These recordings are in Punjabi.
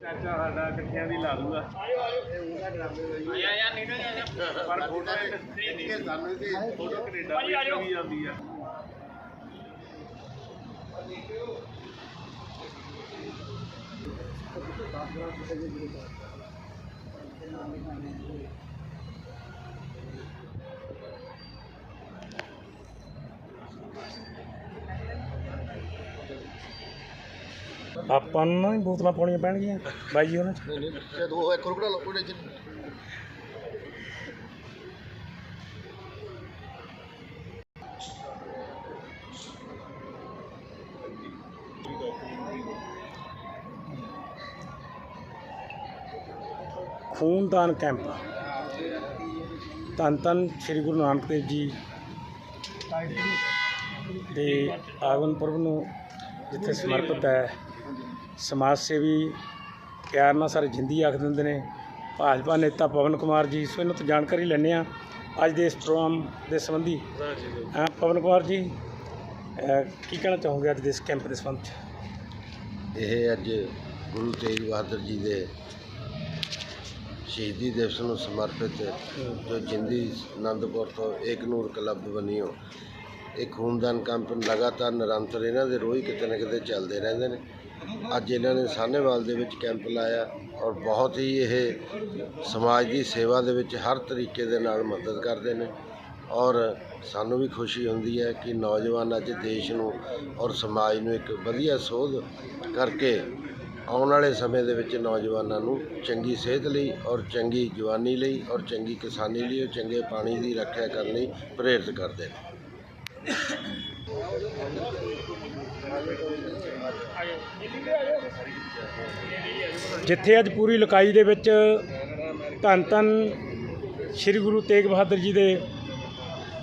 ਚਾਚਾ ਸਾਡਾ ਇਕੱਠਿਆਂ ਦੀ ਲਾ ਦੂਗਾ ਪਰ ਫੋਟੋ ਇੱਕ ਸਾਨੂੰ ਵੀ ਫੋਟੋ ਕੈਨੇਡਾ ਦੀ ਵੀ ਆਉਂਦੀ ਆ ਆਪਾਂ ਨੂੰ ਹੀ ਬੋਤਲਾਂ ਪਾਉਣੀਆਂ ਪੈਣਗੀਆਂ ਬਾਈ ਜੀ ਉਹਨਾਂ ਚ ਨਹੀਂ ਨਹੀਂ ਸ਼ਾਇਦ ਉਹ ਇੱਕ ਰੁਪੜਾ ਲੋ ਉਹਦੇ ਚ। ਖੂਨਦਾਨ ਕੈਂਪ। ਧੰਨ ਧੰਨ ਸ੍ਰੀ ਗੁਰੂ ਨਾਨਕ ਦੇਵ ਜੀ ਦੇ ਆਗਮਨ ਪੁਰਬ ਨੂੰ ਜਿੱਥੇ ਸਮਰਪਿਤ ਹੈ। ਸਮਾਜ ਸੇਵੀ ਪਿਆਰ ਨਾਲ ਸਾਰੇ ਜਿੰਦੀ ਆਖ ਦਿੰਦੇ ਨੇ। ਭਾਜਪਾ ਨੇਤਾ ਪਵਨ ਕੁਮਾਰ ਜੀ ਸੋ ਇਹਨਾਂ ਤੋਂ ਜਾਣਕਾਰੀ ਲੈਂਦੇ ਆ ਅੱਜ ਦੇ ਇਸ ਪ੍ਰੋਗਰਾਮ ਦੇ ਸੰਬੰਧੀ। ਹਾਂ ਪਵਨ ਕੁਮਾਰ ਜੀ ਕੀ ਕਹਿਣਾ ਚਾਹੋਗੇ ਅੱਜ ਦੇ ਇਸ ਕੈਂਪ ਦੇ ਸੰਬੰਧ 'ਚ? ਇਹ ਅੱਜ ਗੁਰੂ ਤੇਗ ਬਹਾਦਰ ਜੀ ਦੇ ਸ਼ਹੀਦੀ ਦਿਵਸ ਨੂੰ ਸਮਰਪਿਤ ਜੋ ਜਿੰਦੀ ਆਨੰਦਪੁਰ ਤੋਂ ਏਕ ਨੂਰ ਕਲੱਬ ਬਣੀਓ ਇਹ ਖੂਨਦਾਨ ਕੈਂਪ ਲਗਾਤਾਰ ਨਿਰੰਤਰ ਇਹਨਾਂ ਦੇ ਰੋਜ਼ ਕਿਤੇ ਨਾ ਕਿਤੇ ਚੱਲਦੇ ਰਹਿੰਦੇ ਨੇ। ਅੱਜ ਇਹਨਾਂ ਨੇ ਸਾਹਨੇਵਾਲ ਦੇ ਵਿੱਚ ਕੈਂਪ ਲਾਇਆ ਔਰ ਬਹੁਤ ਹੀ ਇਹ ਸਮਾਜ ਦੀ ਸੇਵਾ ਦੇ ਵਿੱਚ ਹਰ ਤਰੀਕੇ ਦੇ ਨਾਲ ਮਦਦ ਕਰਦੇ ਨੇ ਔਰ ਸਾਨੂੰ ਵੀ ਖੁਸ਼ੀ ਹੁੰਦੀ ਹੈ ਕਿ ਨੌਜਵਾਨ ਅੱਜ ਦੇਸ਼ ਨੂੰ ਔਰ ਸਮਾਜ ਨੂੰ ਇੱਕ ਵਧੀਆ ਸੋਧ ਕਰਕੇ ਆਉਣ ਵਾਲੇ ਸਮੇਂ ਦੇ ਵਿੱਚ ਨੌਜਵਾਨਾਂ ਨੂੰ ਚੰਗੀ ਸਿਹਤ ਲਈ ਔਰ ਚੰਗੀ ਜਵਾਨੀ ਲਈ ਔਰ ਚੰਗੀ ਕਿਸਾਨੀ ਲਈ ਔਰ ਚੰਗੇ ਪਾਣੀ ਦੀ ਰੱਖਿਆ ਕਰਨ ਲਈ ਪ੍ਰੇਰਿਤ ਕਰਦੇ ਨੇ। ਜਿੱਥੇ ਅੱਜ ਪੂਰੀ ਲਕਾਈ ਦੇ ਵਿੱਚ ਧੰਨ ਧੰਨ ਸ੍ਰੀ ਗੁਰੂ ਤੇਗ ਬਹਾਦਰ ਜੀ ਦੇ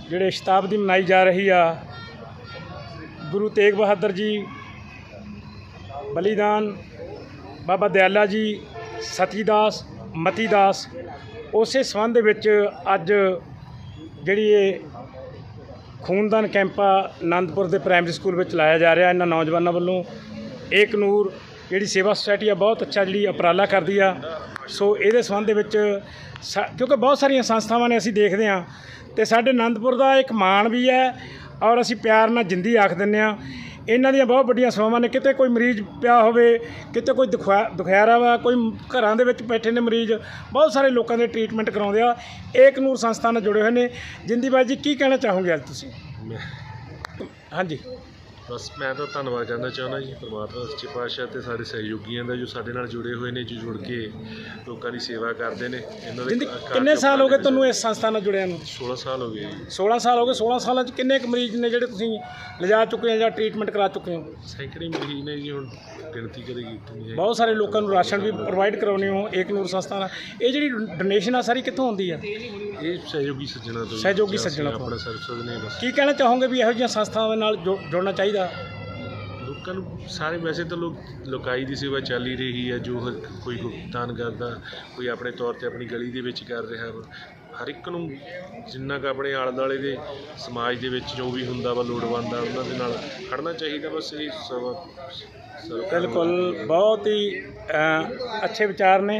ਜਿਹੜੇ ਸ਼ਤਾਬਦੀ ਮਨਾਈ ਜਾ ਰਹੀ ਆ, ਗੁਰੂ ਤੇਗ ਬਹਾਦਰ ਜੀ, ਬਲੀਦਾਨ, ਬਾਬਾ ਦਿਆਲਾ ਜੀ, ਸਤੀਦਾਸ, ਮਤੀਦਾਸ, ਉਸੇ ਸੰਬੰਧ ਵਿੱਚ ਅੱਜ ਜਿਹੜੀ ਇਹ ਖੂਨਦਾਨ ਕੈਂਪ ਆ ਆਨੰਦਪੁਰ ਦੇ ਪ੍ਰਾਇਮਰੀ ਸਕੂਲ ਵਿੱਚ ਲਾਇਆ ਜਾ ਰਿਹਾ ਇਹਨਾਂ ਨੌਜਵਾਨਾਂ ਵੱਲੋਂ। ਏਕ ਨੂਰ ਜਿਹੜੀ ਸੇਵਾ ਸੁਸਾਇਟੀ ਆ, ਬਹੁਤ ਅੱਛਾ ਜਿਹੜੀ ਉਪਰਾਲਾ ਕਰਦੀ ਆ। ਸੋ ਇਹਦੇ ਸੰਬੰਧ ਦੇ ਵਿੱਚ ਸਾ- ਕਿਉਂਕਿ ਬਹੁਤ ਸਾਰੀਆਂ ਸੰਸਥਾਵਾਂ ਨੇ ਅਸੀਂ ਦੇਖਦੇ ਆ। ਤੇ ਸਾਡੇ ਆਨੰਦਪੁਰ ਦਾ ਇੱਕ ਮਾਣ ਵੀ ਹੈ ਔਰ ਅਸੀਂ ਪਿਆਰ ਨਾਲ ਜਿੰਦੀ ਆਖ ਦਿੰਦੇ ਆ। ਇਹਨਾਂ ਦੀਆਂ ਬਹੁਤ ਵੱਡੀਆਂ ਸੇਵਾਵਾਂ ਨੇ। ਕਿਤੇ ਕੋਈ ਮਰੀਜ਼ ਪਿਆ ਹੋਵੇ ਕਿਤੇ ਕੋਈ ਦੁਖਾ ਦੁਖਿਆਰਾ ਵਾ ਕੋਈ ਘਰਾਂ ਦੇ ਵਿੱਚ ਬੈਠੇ ਨੇ ਮਰੀਜ਼ ਬਹੁਤ ਸਾਰੇ ਲੋਕਾਂ ਦੇ ਟ੍ਰੀਟਮੈਂਟ ਕਰਾਉਂਦੇ ਆ। ਏਕ ਨੂਰ ਸੰਸਥਾ ਨਾਲ ਜੁੜੇ ਹੋਏ ਨੇ। ਜਿੰਦੀ ਬਾਈ ਜੀ ਕੀ ਕਹਿਣਾ ਚਾਹੋਗੇ ਅੱਜ ਤੁਸੀਂ? ਹਾਂਜੀ। ਬਸ ਮੈਂ ਤਾਂ ਧੰਨਵਾਦ ਕਰਨਾ ਚਾਹੁੰਦਾ ਜੀ ਪਰਮਾਤਮਾ ਸੱਚੇ ਪਾਤਸ਼ਾਹ ਤੇ ਸਾਰੇ ਸਹਿਯੋਗੀਆਂ ਦਾ ਜੋ ਸਾਡੇ ਨਾਲ ਜੁੜੇ ਹੋਏ ਨੇ ਜੋ ਜੁੜ ਕੇ ਲੋਕਾਂ ਦੀ ਸੇਵਾ ਕਰਦੇ ਨੇ ਇਹਨਾਂ ਦੇ ਕਿੰਨੇ ਸਾਲ ਹੋ ਗਏ ਤੁਹਾਨੂੰ ਇਸ ਸੰਸਥਾ ਨਾਲ ਜੁੜਿਆਂ ਨੂੰ? 16 ਸਾਲ ਹੋ ਗਏ ਜੀ। 16 ਸਾਲ ਹੋ ਗਏ 16 ਸਾਲਾਂ 'ਚ ਕਿੰਨੇ ਕੁ ਮਰੀਜ਼ ਨੇ ਜਿਹੜੇ ਤੁਸੀਂ ਲਿਜਾ ਚੁੱਕੇ ਹੋ ਜਾਂ ਟ੍ਰੀਟਮੈਂਟ ਕਰਾ ਚੁੱਕੇ ਹੋ? ਸੈਂਕੜੇ ਮਰੀਜ਼ ਨੇ ਜੀ ਹੁਣ ਗਿਣਤੀ ਕਦੇ ਕੀਤੀ ਨਹੀਂ ਹੈ ਬਹੁਤ ਸਾਰੇ ਲੋਕਾਂ ਨੂੰ ਰਾਸ਼ਨ ਵੀ ਪ੍ਰੋਵਾਈਡ ਕਰਾਉਣੇ ਹੋ ਏਕ ਨੂਰ ਸੰਸਥਾ ਨਾਲ। ਇਹ ਜਿਹੜੀ ਡੋਨੇਸ਼ਨ ਆ ਸਾਰੀ ਕਿੱਥੋਂ ਹੁੰਦੀ ਆ? ਇਹ ਸਹਿਯੋਗੀ ਸੱਜਣਾ ਤੋਂ। ਸਹਿਯੋਗੀ ਸੱਜਣਾ ਤੋਂ। ਆਪਣਾ ਸਰਸਦ ਨੇ ਬਸ ਕੀ ਕਹਿਣਾ ਚਾਹੋਗੇ ਵੀ ਇਹੋ ਜਿਹੀਆਂ ਸੰਸਥਾਵਾਂ ਨਾਲ ਜੁ- ਜੁੜਨਾ ਚਾਹੀਦਾ ਲੋਕਾਂ ਨੂੰ ਸਾਰੇ ਵੈਸੇ ਤਾਂ ਲੋਕ ਲੋਕਾਈ ਦੀ ਸੇਵਾ ਚੱਲ ਹੀ ਰਹੀ ਹੈ ਜੋ ਕੋਈ ਭੁਗਤਾਨ ਕਰਦਾ ਕੋਈ ਆਪਣੇ ਤੌਰ ਤੇ ਆਪਣੀ ਗਲੀ ਦੇ ਵਿੱਚ ਕਰ ਰਿਹਾ ਵਾ ਹਰ ਇੱਕ ਨੂੰ ਜਿੰਨਾ ਕੁ ਆਪਣੇ ਆਲੇ ਦੁਆਲੇ ਦੇ ਸਮਾਜ ਦੇ ਵਿੱਚ ਜੋ ਵੀ ਹੁੰਦਾ ਵਾ ਲੋੜਵੰਦ ਆ ਉਹਨਾਂ ਦੇ ਨਾਲ ਖੜਨਾ ਚਾਹੀਦਾ ਬਸ ਇਹ ਸਭ ਸਰਕਾਰ ਨੂੰ- ਬਿਲਕੁਲ ਬਹੁਤ ਹੀ ਅ, ਅੱਛੇ ਵਿਚਾਰ ਨੇ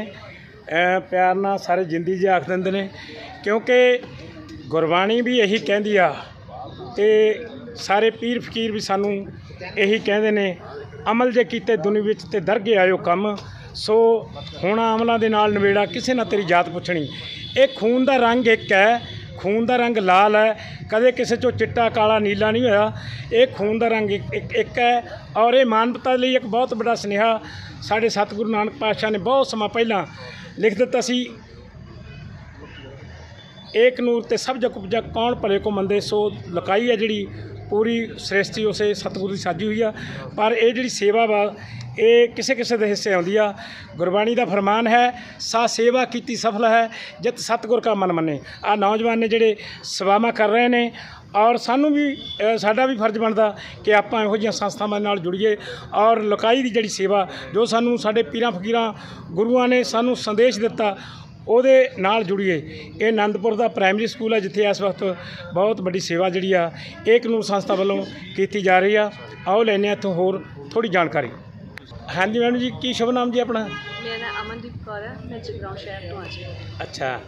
ਪਿਆਰ ਨਾਲ ਸਾਰੇ ਜਿੰਦੀ ਜੀ ਆਖ ਦਿੰਦੇ ਨੇ, ਕਿਉਂਕਿ ਗੁਰਬਾਣੀ ਵੀ ਇਹੀ ਕਹਿੰਦੀ ਆ ਤੇ ਸਾਰੇ ਪੀਰ ਫਕੀਰ ਵੀ ਸਾਨੂੰ ਇਹੀ ਕਹਿੰਦੇ ਨੇ, ਅਮਲ ਜੇ ਕੀਤੇ ਦੁਨੀ ਵਿੱਚ ਤੇ ਦਰਗੇ ਆਇਓ ਕੰਮ, ਸੋ ਹੁਣ ਅਮਲਾਂ ਦੇ ਨਾਲ ਨਵੇੜਾ ਕਿਸੇ ਨਾ ਤੇਰੀ ਜਾਤ ਪੁੱਛਣੀ। ਇਹ ਖੂਨ ਦਾ ਰੰਗ ਇੱਕ ਹੈ, ਖੂਨ ਦਾ ਰੰਗ ਲਾਲ ਹੈ, ਕਦੇ ਕਿਸੇ ਚੋਂ ਚਿੱਟਾ, ਕਾਲਾ, ਨੀਲਾ ਨਹੀਂ ਹੋਇਆ। ਇਹ ਖੂਨ ਦਾ ਰੰਗ ਇੱਕ- ਇੱਕ ਇੱਕ ਹੈ ਔਰ ਇਹ ਮਾਨਵਤਾ ਲਈ ਇੱਕ ਬਹੁਤ ਵੱਡਾ ਸੁਨੇਹਾ ਸਾਡੇ ਸਤਿਗੁਰੂ ਨਾਨਕ ਪਾਤਸ਼ਾਹ ਨੇ ਬਹੁਤ ਸਮਾਂ ਪਹਿਲਾਂ ਲਿਖ ਦਿੱਤਾ ਸੀ। ਏਕ ਨੂਰ ਤੇ ਸਭ ਜਗ ਉਪਜਾ ਕੌਣ ਭਲੇ ਕੋ ਮੰਦੇ, ਸੋ ਲਕਾਈ ਹੈ ਜਿਹੜੀ ਪੂਰੀ ਸ੍ਰਿਸ਼ਟੀ ਉਸੇ ਸਤਿਗੁਰੂ ਦੀ ਸਾਜੀ ਹੋਈ ਆ। ਪਰ ਇਹ ਜਿਹੜੀ ਸੇਵਾ ਵਾ, ਇਹ ਕਿਸੇ ਕਿਸੇ ਦੇ ਹਿੱਸੇ ਆਉਂਦੀ ਆ। ਗੁਰਬਾਣੀ ਦਾ ਫਰਮਾਨ ਹੈ, ਸਾ ਸੇਵਾ ਕੀਤੀ ਸਫਲ ਹੈ, ਜਿਤ ਸਤਿਗੁਰ ਕਾ ਮਨ ਮੰਨੇ। ਆ ਨੌਜਵਾਨ ਨੇ ਜਿਹੜੇ ਸੇਵਾਵਾਂ ਕਰ ਰਹੇ ਨੇ ਔਰ ਸਾਨੂੰ ਵੀ ਸਾਡਾ ਵੀ ਫਰਜ਼ ਬਣਦਾ ਕਿ ਆਪਾਂ ਇਹੋ ਜਿਹੀਆਂ ਸੰਸਥਾਵਾਂ ਨਾਲ ਜੁੜੀਏ ਔਰ ਲੋਕਾਈ ਦੀ ਜਿਹੜੀ ਸੇਵਾ ਜੋ ਸਾਨੂੰ ਸਾਡੇ ਪੀਰਾਂ ਫਕੀਰਾਂ ਗੁਰੂਆਂ ਨੇ ਸਾਨੂੰ ਸੰਦੇਸ਼ ਦਿੱਤਾ ਉਹਦੇ ਨਾਲ ਜੁੜੀਏ। ਇਹ ਆਨੰਦਪੁਰ ਦਾ ਪ੍ਰਾਇਮਰੀ ਸਕੂਲ ਹੈ ਜਿੱਥੇ ਇਸ ਵਕਤ ਬਹੁਤ ਵੱਡੀ ਸੇਵਾ ਜਿਹੜੀ ਆ ਏਕ ਨੂਰ ਸੰਸਥਾ ਵੱਲੋਂ ਕੀਤੀ ਜਾ ਰਹੀ ਆ। ਆਓ ਲੈਂਦੇ ਹਾਂ ਇੱਥੋਂ ਹੋਰ ਥੋੜੀ ਜਾਣਕਾਰੀ। ਹਾਂਜੀ ਮੈਡਮ ਜੀ ਕੀ ਸ਼ੁਭ ਨਾਮ ਜੀ ਆਪਣਾ? ਮੇਰਾ ਨਾਮ ਅਮਨਦੀਪ ਕੌਰ ਹੈ ਮੈਂ ਜਗਰਾਉਂ ਸ਼ਹਿਰ ਤੋਂ ਹਾਂ ਜੀ। ਅੱਛਾ।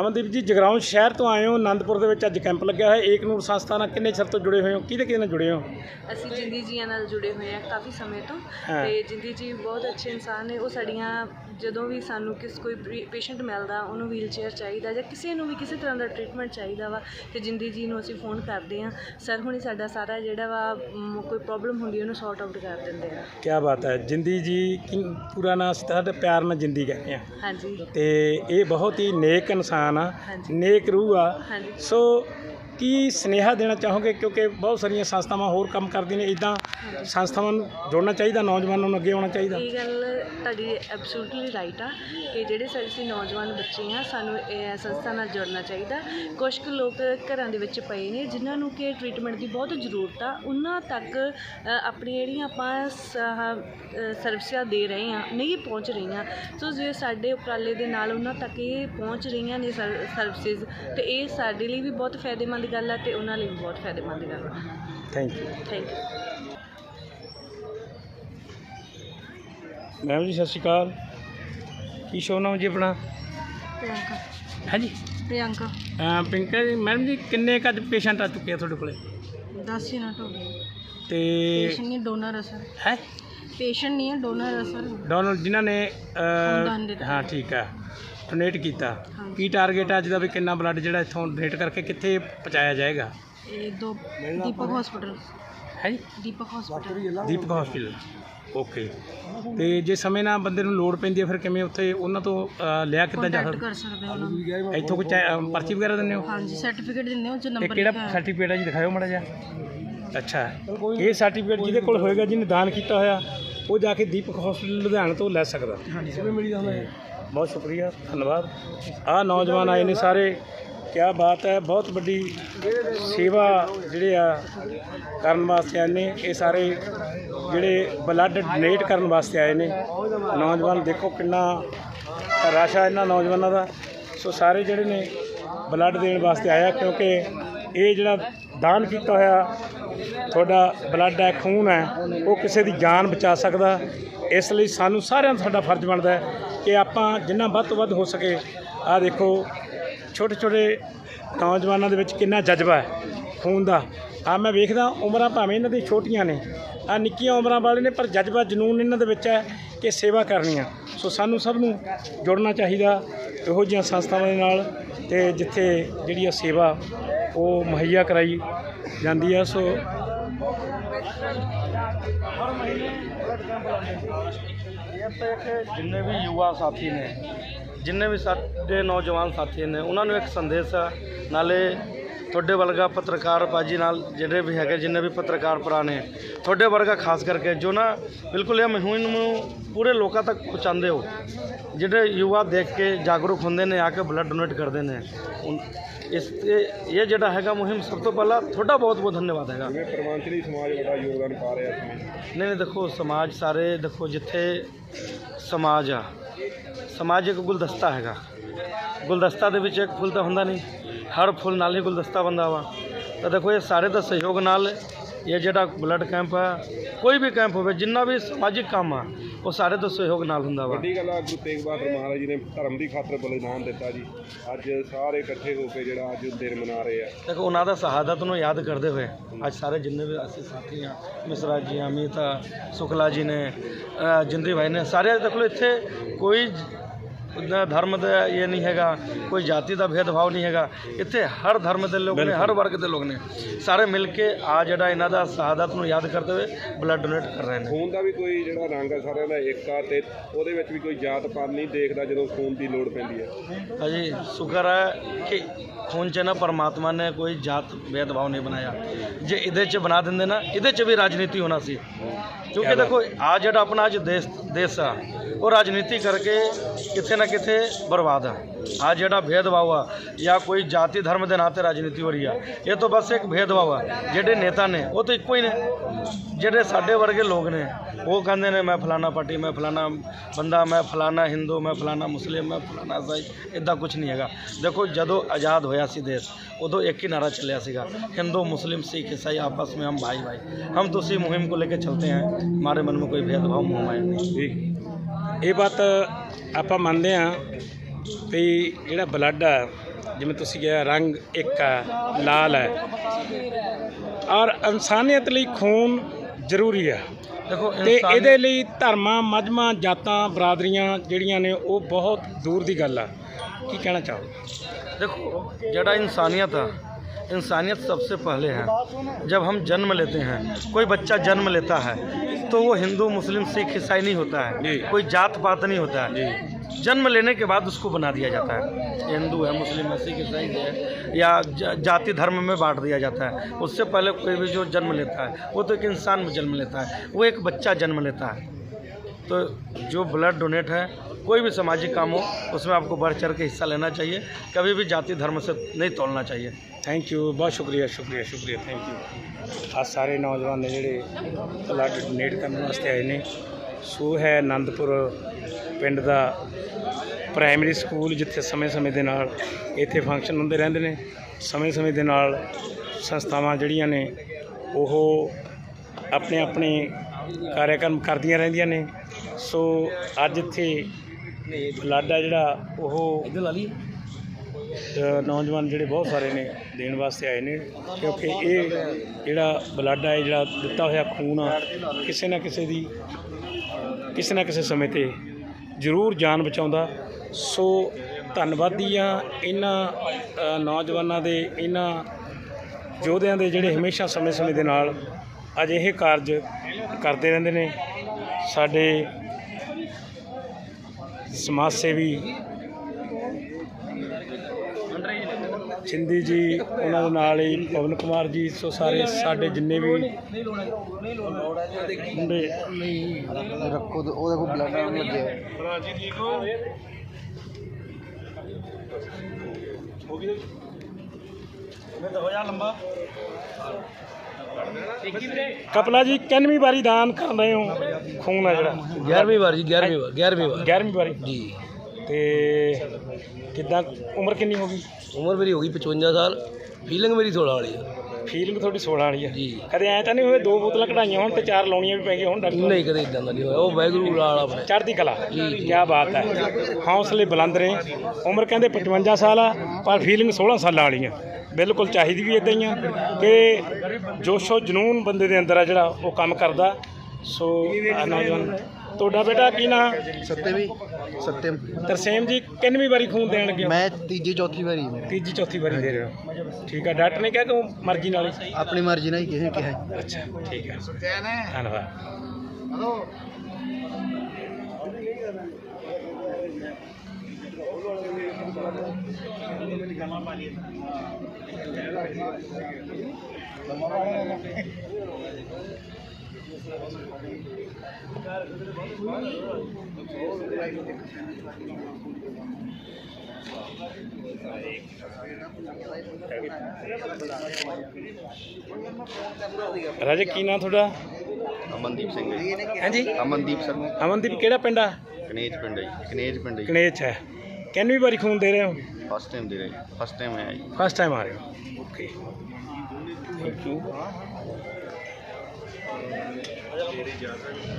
ਅਮਨਦੀਪ ਜੀ ਜਗਰਾਉਂ ਸ਼ਹਿਰ ਤੋਂ ਆਏ ਹੋ ਆਨੰਦਪੁਰ ਦੇ ਵਿੱਚ ਅੱਜ ਕੈਂਪ ਲੱਗਿਆ ਹੋਇਆ। ਏਕ ਨੂਰ ਸੰਸਥਾ ਨਾਲ ਕਿੰਨੇ ਚਿਰ ਤੋਂ ਜੁੜੇ ਹੋਏ ਹੋ? ਕਿਹਦੇ ਕਿਹਦੇ ਨਾਲ ਜੁੜੇ ਹੋ? ਅਸੀਂ ਜਿੰਦੀ ਜੀਆਂ ਨਾਲ ਜੁੜੇ ਹੋਏ ਹਾਂ ਕਾਫੀ ਸਮੇਂ ਤੋਂ। ਹਾਂ। ਤੇ ਜਿੰਦੀ ਜੀ ਬਹੁਤ ਅੱਛੇ ਇਨਸਾਨ ਨੇ ਉਹ ਸਾਡੀਆਂ ਜਦੋਂ ਵੀ ਸਾਨੂੰ ਕਿਸ ਕੋਈ ਪੇਸ਼ੈਂਟ ਮਿਲਦਾ ਉਹਨੂੰ ਵੀਲ ਚੇਅਰ ਚਾਹੀਦਾ ਜਾਂ ਕਿਸੇ ਨੂੰ ਵੀ ਕਿਸੇ ਤਰ੍ਹਾਂ ਦਾ ਟ੍ਰੀਟਮੈਂਟ ਚਾਹੀਦਾ ਵਾ ਤੇ ਜਿੰਦੀ ਜੀ ਨੂੰ ਅਸੀਂ ਫੋਨ ਕਰਦੇ ਹਾਂ ਸਰ ਹੁਣੀ ਸਾਡਾ ਸਾਰਾ ਜਿਹੜਾ ਵਾ ਕੋਈ ਪ੍ਰੋਬਲਮ ਹੁੰਦੀ ਉਹਨੂੰ ਸੌਰਟ ਆਊਟ ਕਰ ਦਿੰਦੇ ਆ। ਕੀ ਬਾਤ ਹੈ ਜਿੰਦੀ ਜੀ ਪੂਰਾ ਨਾਂ ਅਸੀਂ ਤੁਹਾਡੇ ਪਿਆਰ ਨਾਲ ਜਿੰਦੀ ਕਹਿੰਦੇ ਆ। ਹਾਂਜੀ। ਤੇ ਇਹ ਬਹੁਤ ਹੀ ਨੇਕ ਇਨਸਾਨ ਆ। ਨੇਕ ਰੂਹ ਆ। ਸੋ ਕੀ ਸਨੇਹਾ ਦੇਣਾ ਚਾਹੋਗੇ? ਕਿਉਂਕਿ ਬਹੁਤ ਸਾਰੀਆਂ ਸੰਸਥਾਵਾਂ ਹੋਰ ਕੰਮ ਕਰਦੀਆਂ ਨੇ ਇਦਾਂ ਸੰਸਥਾਵਾਂ ਨੂੰ ਜੋੜਨਾ ਚਾਹੀਦਾ, ਨੌਜਵਾਨਾਂ ਨੂੰ ਅੱਗੇ ਆਉਣਾ ਚਾਹੀਦਾ। ਇਹ ਗੱਲ ਤੁਹਾਡੀ ਐਬਸੋਲੂਟਲੀ ਰਾਈਟ ਆ ਕਿ ਜਿਹੜੇ ਸਾਡੇ ਅਸੀਂ ਨੌਜਵਾਨ ਬੱਚੇ ਆ, ਸਾਨੂੰ ਇਹ ਸੰਸਥਾ ਨਾਲ ਜੁੜਨਾ ਚਾਹੀਦਾ। ਕੁਝ ਕੁ ਲੋਕ ਘਰਾਂ ਦੇ ਵਿੱਚ ਪਏ ਨੇ, ਜਿਨ੍ਹਾਂ ਨੂੰ ਕਿ ਟ੍ਰੀਟਮੈਂਟ ਦੀ ਬਹੁਤ ਜ਼ਰੂਰਤ ਆ। ਉਹਨਾਂ ਤੱਕ ਆਪਣੀ ਜਿਹੜੀਆਂ ਆਪਾਂ ਸਰਵਿਸਾਂ ਦੇ ਰਹੇ ਆ, ਨਹੀਂ ਪਹੁੰਚ ਰਹੀਆਂ। ਸੋ ਜੇ ਸਾਡੇ ਉਪਰਾਲੇ ਦੇ ਨਾਲ ਉਹਨਾਂ ਤੱਕ ਇਹ ਪਹੁੰਚ ਰਹੀਆਂ ਨੇ ਸਰਵਿਸਿਜ਼ ਤੇ ਇਹ ਸਾਡੇ ਲਈ ਵੀ ਬਹੁਤ ਫਾਇਦੇਮੰਦ ਗੱਲ ਆ ਤੇ ਉਹਨਾਂ ਲਈ ਵੀ ਬਹੁਤ ਫਾਇਦੇਮੰਦ ਗੱਲ ਆ। Thank you thank you ma'am ji ਸਤਿ ਸ਼੍ਰੀ ਅਕਾਲ। ਕੀ ਸ਼ੋਅ ਨਾਮ ਜੀ ਆਪਣਾ? ਪ੍ਰਿਯੰਕਾ। ਹਾਂਜੀ? ਪ੍ਰਿਯੰਕਾ। ਪਿੰਕਾ ਜੀ ਮੈਡਮ ਜੀ ਕਿੰਨੇ ਕੁ ਅੱਜ ਪੇਸ਼ੈਂਟ ਆ ਚੁੱਕੇ ਆ ਤੁਹਾਡੇ ਕੋਲੇ? 10 ਮਿੰਟ ਹੋ ਗਏ ਤੇ ਪੇਸ਼ੈਂਟ ਨਹੀਂ ਡੋਨਰ ਹੈ ਸਰ ਹੈ? ਪੇਸ਼ੈਂਟ ਨਹੀਂ ਹੈ ਡੋਨਰ ਹੈ ਸਰ ਡੋਨਲ ਜਿਨ੍ਹਾਂ ਨੇ ਅਹ, ਖੂਨਦਾਨ ਦਿੱਤਾ। ਹਾਂ ਠੀਕ ਹੈ ਡੋਨੇਟ ਕੀਤਾ। ਕੀ ਟਾਰਗੇਟ ਹੈ ਅੱਜ ਦਾ ਵੀ ਕਿੰਨਾ ਬਲੱਡ ਜਿਹੜਾ ਇੱਥੋਂ ਡੋਨੇਟ ਕਰਕੇ ਕਿੱਥੇ ਪਹੁੰਚਾਇਆ ਜਾਏਗਾ? ਇਹ ਦੋ ਦੀਪਕ ਹਸਪੀਟਲ ਹੈ ਜੀ? Deepak hospital Deepak hospital okay ਤੇ ਜੇ ਸਮੇਂ ਨਾਲ ਬੰਦੇ ਨੂੰ ਲੋੜ ਪੈਂਦੀ ਹੈ ਫਿਰ ਕਿਵੇਂ ਉੱਥੇ ਉਹਨਾਂ ਤੋਂ ਲਿਆ ਕਿੱਦਾਂ ਜਾ ਕੰਟੈਕਟ ਕਰ ਸਕਦੇ ਹੋ ਉਹਨਾਂ ਨੂੰ। ਇੱਥੋਂ ਕੋਈ ਚੈ- ਪਰਚੀ ਵਗੈਰਾ ਦਿੰਦੇ ਹੋ? ਹਾਂਜੀ ਸਰਟੀਫਿਕੇਟ ਦਿੰਦੇ ਹੋ ਜੋ ਤੇ ਨੰਬਰ ਕਿਹੜਾ ਲਿਖਿਆ। ਸਰਟੀਫਿਕੇਟ ਹੈ ਜੀ ਦਿਖਾਓ ਮਾੜਾ ਜਿਹਾ। ਅੱਛਾ। ਇਹ ਸਰਟੀਫਿਕੇਟ ਜਿਹਦੇ ਕੋਲ ਹੋਏਗਾ ਜਿਹਨੇ ਦਾਨ ਕੀਤਾ ਹੋਇਆ ਉਹ ਜਾ ਕੇ ਦੀਪਕ ਹਸਪੀਟਲ ਲੁਧਿਆਣਾ ਤੋਂ ਲੈ ਸਕਦਾ। ਹਾਂਜੀ ਮਿਲ ਜਾਂਦਾ। ਬਹੁਤ ਸ਼ੁਕਰੀਆ, ਧੰਨਵਾਦ। ਆ ਨੌਜਵਾਨ ਆਏ ਨੇ ਸਾਰੇ। ਕਿਆ ਬਾਤ ਹੈ, ਬਹੁਤ ਵੱਡੀ ਸੇਵਾ ਜਿਹੜੇ ਆ ਕਰਨ ਵਾਸਤੇ ਆਏ ਨੇ। ਇਹ ਸਾਰੇ ਜਿਹੜੇ ਬਲੱਡ ਡੋਨੇਟ ਕਰਨ ਵਾਸਤੇ ਆਏ ਨੇ। ਨੌਜਵਾਨ ਦੇਖੋ ਕਿੰਨਾ ਰਸ਼ ਆ ਇਹਨਾਂ ਨੌਜਵਾਨਾਂ ਦਾ। ਸੋ ਸਾਰੇ ਜਿਹੜੇ ਨੇ ਬਲੱਡ ਦੇਣ ਵਾਸਤੇ ਆਇਆ ਕਿਉਂਕਿ ਇਹ ਜਿਹੜਾ ਦਾਨ ਕੀਤਾ ਹੋਇਆ, ਤੁਹਾਡਾ ਬਲੱਡ ਹੈ, ਖੂਨ ਹੈ, ਉਹ ਕਿਸੇ ਦੀ ਜਾਨ ਬਚਾ ਸਕਦਾ। ਇਸ ਲਈ ਸਾਨੂੰ ਸਾਰਿਆਂ ਦਾ ਸਾਡਾ ਫਰਜ਼ ਬਣਦਾ ਹੈ ਕਿ ਆਪਾਂ ਜਿੰਨਾ ਵੱਧ ਤੋਂ ਵੱਧ ਹੋ ਸਕੇ ਆਹ ਦੇਖੋ ਛੋਟੇ ਛੋਟੇ ਨੌਜਵਾਨਾਂ ਦੇ ਵਿੱਚ ਕਿੰਨਾ ਜਜ਼ਬਾ ਹੈ, ਖੂਨ ਦਾ। ਆ ਮੈਂ ਵੇਖਦਾ ਉਮਰਾਂ ਭਾਵੇਂ ਇਹਨਾਂ ਦੀ ਛੋਟੀਆਂ ਨੇ, ਆ ਨਿੱਕੀਆਂ ਉਮਰਾਂ ਵਾਲੇ ਨੇ, ਪਰ ਜਜ਼ਬਾ ਜਨੂਨ ਇਹਨਾਂ ਦੇ ਵਿੱਚ ਹੈ ਕਿ ਸੇਵਾ ਕਰਨੀ ਆ ਸੋ ਸਾਨੂੰ ਸਭ ਨੂੰ ਜੁੜਨਾ ਚਾਹੀਦਾ ਇਹੋ ਜਿਹੀਆਂ ਸੰਸਥਾਵਾਂ ਦੇ ਨਾਲ, ਤੇ ਜਿੱਥੇ ਜਿਹੜੀ ਆ ਸੇਵਾ, ਉਹ ਮੁਹੱਈਆ ਕਰਾਈ ਜਾਂਦੀ ਆ। ਸੋ ਜਿੰਨੇ ਵੀ ਯੁਵਾ ਸਾਥੀ ਨੇ, ਜਿੰਨੇ ਵੀ ਸਾਡੇ ਨੌਜਵਾਨ ਸਾਥੀ ਨੇ, ਉਹਨਾਂ ਨੂੰ ਇੱਕ ਸੰਦੇਸ਼ ਆ, ਨਾਲੇ ਤੁਹਾਡੇ ਵਰਗਾ ਪੱਤਰਕਾਰ ਬਾਜੀ ਨਾਲ ਜਿਹੜੇ ਵੀ ਹੈਗੇ ਜਿੰਨੇ ਵੀ ਪੱਤਰਕਾਰ ਭਰਾ ਨੇ ਤੁਹਾਡੇ ਵਰਗਾ ਖਾਸ ਕਰਕੇ ਜੋ ਨਾ ਬਿਲਕੁਲ ਇਹ ਮੁਹਿੰਮ ਨੂੰ ਪੂਰੇ ਲੋਕਾਂ ਤੱਕ ਪਹੁੰਚਾਉਂਦੇ ਹੋ। ਜਿਹੜੇ ਯੁਵਾ ਦੇਖ ਕੇ ਜਾਗਰੂਕ ਹੁੰਦੇ ਨੇ ਆ ਕੇ ਬਲੱਡ ਡੋਨੇਟ ਕਰਦੇ ਨੇ ਇਸ ਇਹ ਜਿਹੜਾ ਹੈਗਾ ਮੁਹਿੰਮ ਸਭ ਤੋਂ ਪਹਿਲਾਂ ਤੁਹਾਡਾ ਬਹੁਤ ਬਹੁਤ ਧੰਨਵਾਦ ਹੈਗਾ। ਪਰਮਾਂਚਲੀ ਸਮਾਜ ਵੱਡਾ ਯੋਗਦਾਨ ਪਾ ਰਿਹਾ ਨਹੀਂ ਨਹੀਂ ਦੇਖੋ ਸਮਾਜ ਸਾਰੇ ਦੇਖੋ ਜਿੱਥੇ ਸਮਾਜ ਆ ਸਮਾਜ ਇੱਕ ਗੁਲਦਸਤਾ ਹੈਗਾ। ਗੁਲਦਸਤਾ ਦੇ ਵਿੱਚ ਇੱਕ ਫੁੱਲ ਤਾਂ ਹੁੰਦਾ ਨਹੀਂ। ਹਰ ਫੁੱਲ ਨਾਲ ਹੀ ਗੁਲਦਸਤਾ ਬੰਦਾ ਵਾ। ਤਾਂ ਦੇਖੋ ਇਹ ਸਾਰੇ ਦਾ ਸਹਿਯੋਗ ਨਾਲ ਇਹ ਜਿਹੜਾ ਬਲੱਡ ਕੈਂਪ ਆ ਕੋਈ ਵੀ ਕੈਂਪ ਹੋਵੇ ਜਿੰਨਾ ਵੀ ਸਮਾਜਿਕ ਕੰਮ ਆ ਉਹ ਸਾਰੇ ਦਾ ਸਹਿਯੋਗ ਨਾਲ ਹੁੰਦਾ ਵਾ। ਵੱਡੀ ਗੱਲ ਆ ਗੁਰੂ ਤੇਗ ਬਹਾਦਰ ਮਹਾਰਾਜ ਜੀ ਨੇ ਧਰਮ ਦੀ ਖਾਤਰ ਬਲੀਦਾਨ ਦਿੱਤਾ ਜੀ। ਅੱਜ ਸਾਰੇ ਇਕੱਠੇ ਹੋ ਕੇ ਜਿਹੜਾ ਅੱਜ ਦਿਨ ਮਨਾ ਰਹੇ ਆ। ਦੇਖੋ ਉਹਨਾਂ ਦਾ ਸ਼ਹਾਦਤ ਨੂੰ ਯਾਦ ਕਰਦੇ ਹੋਏ ਅੱਜ ਸਾਰੇ ਜਿੰਨੇ ਵੀ ਅਸੀਂ ਸਾਥੀ ਆ ਮਿਸਰਾ ਜੀ ਅਮਿਤ ਸੁਖਲਾ ਜੀ ਨੇ ਅ, ਜਿੰਦੀ ਭਾਈ ਨੇ ਸਾਰੇ ਦੇਖ ਇੱਥੇ ਕੋਈ ਧਰਮ ਦਾ ਇਹ ਨਹੀਂ ਹੈਗਾ ਕੋਈ ਜਾਤੀ ਦਾ ਭੇਦਭਾਵ ਨਹੀਂ ਹੈਗਾ। ਇੱਥੇ ਹਰ ਧਰਮ ਦੇ ਲੋਕ ਨੇ ਹਰ ਵਰਗ ਦੇ ਲੋਕ ਨੇ। ਸਾਰੇ ਮਿਲ ਕੇ ਆ ਜਿਹੜਾ ਇਹਨਾਂ ਦਾ ਸ਼ਹਾਦਤ ਨੂੰ ਯਾਦ ਕਰਦੇ ਹੋਏ ਬਲੱਡ ਡੋਨੇਟ ਕਰ ਰਹੇ ਨੇ। ਖੂਨ ਦਾ ਵੀ ਕੋਈ ਜਿਹੜਾ ਰੰਗ ਆ ਸਾਰਿਆਂ ਦਾ ਇੱਕ ਆ ਤੇ ਉਹਦੇ ਵਿੱਚ ਵੀ ਕੋਈ ਜਾਤ ਪਾਤ ਨਹੀਂ ਦੇਖਦਾ ਜਦੋਂ ਖੂਨ ਦੀ ਲੋੜ ਪੈਂਦੀ ਹੈ। ਅਜੀ ਸ਼ੁਕਰ ਹੈ ਕਿ ਖੂਨ ਚ ਨਾ ਪਰਮਾਤਮਾ ਨੇ ਕੋਈ ਜਾਤ ਭੇਦਭਾਵ ਨਹੀਂ ਬਣਾਇਆ। ਜੇ ਇਹਦੇ ਚ ਬਣਾ ਦਿੰਦੇ ਨਾ ਇਹਦੇ ਚ ਵੀ ਰਾਜਨੀਤੀ ਹੋਣਾ ਸੀ। क्योंकि देखो आज जो अपना आज देश देश है वो राजनीति करके कितने ना कितने बर्बाद है। आज जो भेदभाव है या कोई जाति धर्म के नाते राजनीति हो रही है ये तो बस एक भेदभाव है। जेडे नेता ने वो तो इको ही ने। जेडे साडे वर्गे लोग ने वो कहते हैं मैं फलाना पार्टी मैं फलाना बंदा मैं फलाना हिंदू मैं फलाना मुस्लिम मैं फलाना ईसाई इदा कुछ नहीं है देखो जदों आज़ाद होया सी देश उदो एक ही नारा चलिया हिंदू मुस्लिम सिख ईसाई आपस में हम भाई भाई हम तो उसी मुहिम को लेकर चलते हैं। हमारे मन में कोई भेदभाव मोह माया नहीं ਜੀ ਇਹ ਬਾਤ ਆਪਾਂ ਮੰਨਦੇ ਆ ਵੀ ਜਿਹੜਾ ਬਲੱਡ ਆ ਜਿਵੇਂ ਤੁਸੀਂ ਕਿਹਾ ਰੰਗ ਇੱਕ ਆ ਲਾਲ ਹੈ ਔਰ ਇਨਸਾਨੀਅਤ ਲਈ ਖੂਨ ਜ਼ਰੂਰੀ ਆ देखो ਤੇ इंसान ਇਹਦੇ ਲਈ ਧਰਮਾਂ ਮਜਮਾਂ ਜਾਤਾਂ ਬਰਾਦਰੀਆਂ ਜਿਹੜੀਆਂ ਨੇ ਉਹ ਬਹੁਤ ਦੂਰ ਦੀ ਗੱਲ ਆ ਕੀ ਕਹਿਣਾ ਚਾਹੋਗੇ देखो जड़ा इंसानियत है इंसानियत सबसे पहले है जब हम जन्म लेते हैं कोई बच्चा जन्म लेता है तो वो हिंदू मुस्लिम सिख ईसाई नहीं होता है। कोई जात पात नहीं होता है। जन्म लेने के बाद उसको बना दिया जाता है। हिंदू है मुस्लिम है सिख ईसाई है या जाति धर्म में बांट दिया जाता है। उससे पहले कोई भी जो जन्म लेता है वो तो एक इंसान में जन्म लेता है। वो एक बच्चा जन्म लेता है। तो जो ब्लड डोनेट है कोई भी सामाजिक काम हो उसमें आपको बढ़ चढ़ के हिस्सा लेना चाहिए कभी भी जाति धर्म से नहीं तोड़ना चाहिए ਥੈਂਕ ਯੂ ਬਹੁਤ ਸ਼ੁਕਰੀਆ ਸ਼ੁਕਰੀਆ ਸ਼ੁਕਰੀਆ ਥੈਂਕ ਯੂ ਆ ਸਾਰੇ ਨੌਜਵਾਨ ਨੇ ਜਿਹੜੇ ਬਲੱਡ ਡੋਨੇਟ ਕਰਨ ਵਾਸਤੇ ਆਏ ਨੇ ਸੋ ਹੈ ਆਨੰਦਪੁਰ ਪਿੰਡ ਦਾ ਪ੍ਰਾਇਮਰੀ ਸਕੂਲ ਜਿੱਥੇ ਸਮੇਂ-ਸਮੇਂ ਦੇ ਨਾਲ ਇੱਥੇ ਫੰਕਸ਼ਨ ਹੁੰਦੇ ਰਹਿੰਦੇ ਨੇ ਸਮੇਂ-ਸਮੇਂ ਦੇ ਨਾਲ ਸੰਸਥਾਵਾਂ ਜਿਹੜੀਆਂ ਨੇ ਉਹ ਆਪਣੇ ਆਪਣੇ ਕਾਰਜਕ੍ਰਮ ਕਰਦੀਆਂ ਰਹਿੰਦੀਆਂ ਨੇ ਸੋ ਅੱਜ ਇੱਥੇ ਬਲੱਡ ਆ ਜਿਹੜਾ ਉਹ ਨੌਜਵਾਨ ਜਿਹੜੇ ਬਹੁਤ ਸਾਰੇ ਨੇ ਦੇਣ ਵਾਸਤੇ ਆਏ ਨੇ ਕਿਉਂਕਿ ਇਹ ਜਿਹੜਾ ਬਲੱਡ ਹੈ ਜਿਹੜਾ ਦਿੱਤਾ ਹੋਇਆ ਖੂਨ ਆ ਕਿਸੇ ਨਾ ਕਿਸੇ ਦੀ ਕਿਸੇ ਨਾ ਕਿਸੇ ਸਮੇਂ ਤੇ ਜ਼ਰੂਰ ਜਾਨ ਬਚਾਉਂਦਾ। ਸੋ ਧੰਨਵਾਦੀ ਆ ਇਹਨਾਂ ਨੌਜਵਾਨਾਂ ਦੇ ਇਹਨਾਂ ਯੋਧਿਆਂ ਦੇ ਜਿਹੜੇ ਹਮੇਸ਼ਾ ਸਮੇਂ-ਸਮੇਂ ਦੇ ਨਾਲ ਅਜਿਹੇ ਕਾਰਜ ਕਰਦੇ ਰਹਿੰਦੇ ਨੇ। ਸਾਡੇ ਸਮਾਜ ਸੇਵੀ ਚਿੰਦੀ ਜੀ ਉਹਨਾਂ ਦੇ ਨਾਲ ਹੀ ਪਵਨ ਕੁਮਾਰ ਜੀ ਸੋ ਸਾਰੇ ਸਾਡੇ ਜਿੰਨੇ ਵੀ ਮੁੰਡੇ ਰੱਖੋ ਉਹਦੇ ਕੋਲ ਬਲੱਡ ਆਉਣ ਲੱਗਿਆ ਕਪਲਾ ਜੀ ਕਿੰਨਵੀਂ ਵਾਰੀ ਦਾਨ ਕਰ ਰਹੇ ਹੋ। ਖੂਨ ਆ ਜਿਹੜਾ। 11ਵੀਂ ਵਾਰ ਜੀ 11ਵੀਂ ਵਾਰ 11ਵੀਂ ਵਾਰ। 11ਵੀਂ ਵਾਰੀ। ਜੀ। ਤੇ ਕਿੱਦਾਂ ਉਮਰ ਕਿੰਨੀ ਹੋ ਗਈ? ਉਮਰ ਮੇਰੀ ਹੋ ਗਈ 55 ਸਾਲ। ਫੀਲਿੰਗ ਮੇਰੀ 16 ਵਾਲੀ ਆ। ਫੀਲਿੰਗ ਤੁਹਾਡੀ 16 ਵਾਲੀ ਆ। ਜੀ। ਕਦੇ ਐ ਤਾਂ ਨਹੀਂ ਹੋਏ ਦੋ ਬੋਤਲਾਂ ਕਢਾਈਆਂ ਹੋਣ ਤੇ ਚਾਰ ਲਾਉਣੀਆਂ ਵੀ ਪੈ ਗਈਆਂ ਹੋਣ ਡਾਕਟਰ ਨਹੀਂ ਕਦੇ ਇਦਾਂ ਦਾ ਨਹੀਂ ਹੋਇਆ। ਉਹ ਵਾਹਿਗੁਰੂ ਨਾਲ ਆਪਣੇ ਚੜ੍ਹਦੀ ਕਲਾ। ਕੀ ਬਾਤ ਹੈ। ਹੌਸਲੇ ਬੁਲੰਦ ਨੇ। ਉਮਰ ਕਹਿੰਦੇ 55 ਸਾਲ ਆ ਪਰ ਫੀਲਿੰਗ 16 ਸਾਲਾਂ ਵਾਲੀ ਆ ਬਿਲਕੁਲ ਚਾਹੀਦੀ ਵੀ ਇਦਾਂ ਹੀ ਆ। ਕਿ ਜੋਸ਼ੋ ਜਨੂਨ ਬੰਦੇ ਦੇ ਅੰਦਰ ਆ ਜਿਹੜਾ ਉਹ ਕੰਮ ਕਰਦਾ। ਸੋ ਆ ਨੌਜਵਾਨ ਤੁਹਾਡਾ ਬੇਟਾ ਕੀ ਨਾਂ? ਸੱਤੇਵੀਂ। ਸੱਤੇਮ ਤਰਸੇਮ ਜੀ ਕਿੰਨਵੀਂ ਵਾਰੀ ਖੂਨ ਦੇਣ ਹੋ? ਮੈਂ ਤੀਜੀ ਚੌਥੀ ਵਾਰੀ ਤੀਜੀ ਚੌਥੀ ਵਾਰੀ ਦੇ ਰਹੇ ਹੋ। ਠੀਕ ਆ ਡਾਕਟਰ ਨੇ ਕਿਹਾ ਕਿ ਉਹ ਮਰਜ਼ੀ ਨਾਲ ਹੀ? ਆਪਣੀ ਮਰਜ਼ੀ ਨਾਲ ਹੀ ਕਿਸੇ ਨੇ ਕਿਹਾ ਅੱਛਾ ਠੀਕ ਹੈ ਧੰਨਵਾਦ। ਰਾਜੇ ਕੀ ਨਾਂ ਤੁਹਾਡਾ ਅਮਨਦੀਪ ਸਿੰਘ ਹੈ ਜੀ। ਹਾਂਜੀ ਅਮਨਦੀਪ ਸਿੰਘ ਅਮਨਦੀਪ ਕਿਹੜਾ ਪਿੰਡ ਆ ਕਨੇਜ ਪਿੰਡ ਹੈ ਜੀ ਕਨੇਜ ਪਿੰਡ ਹੈ ਜੀ ਕਨੇਚ ਹੈ ਕਿੰਨਵੀਂ ਵਾਰੀ ਖੂਨ ਦੇ ਰਹੇ ਹੋ ਫਸਟ ਟਾਈਮ ਦੇ ਰਹੇ ਫਸਟ ਟਾਈਮ ਆਇਆ ਜੀ ਫਸਟ ਟਾਈਮ ਆ ਰਹੇ ਹੋ ਓਕੇ ਥੈਂਕ ਯੂ ਜਿਹੜੀ ਜਾ ਸਕਦੀ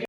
ਹੈ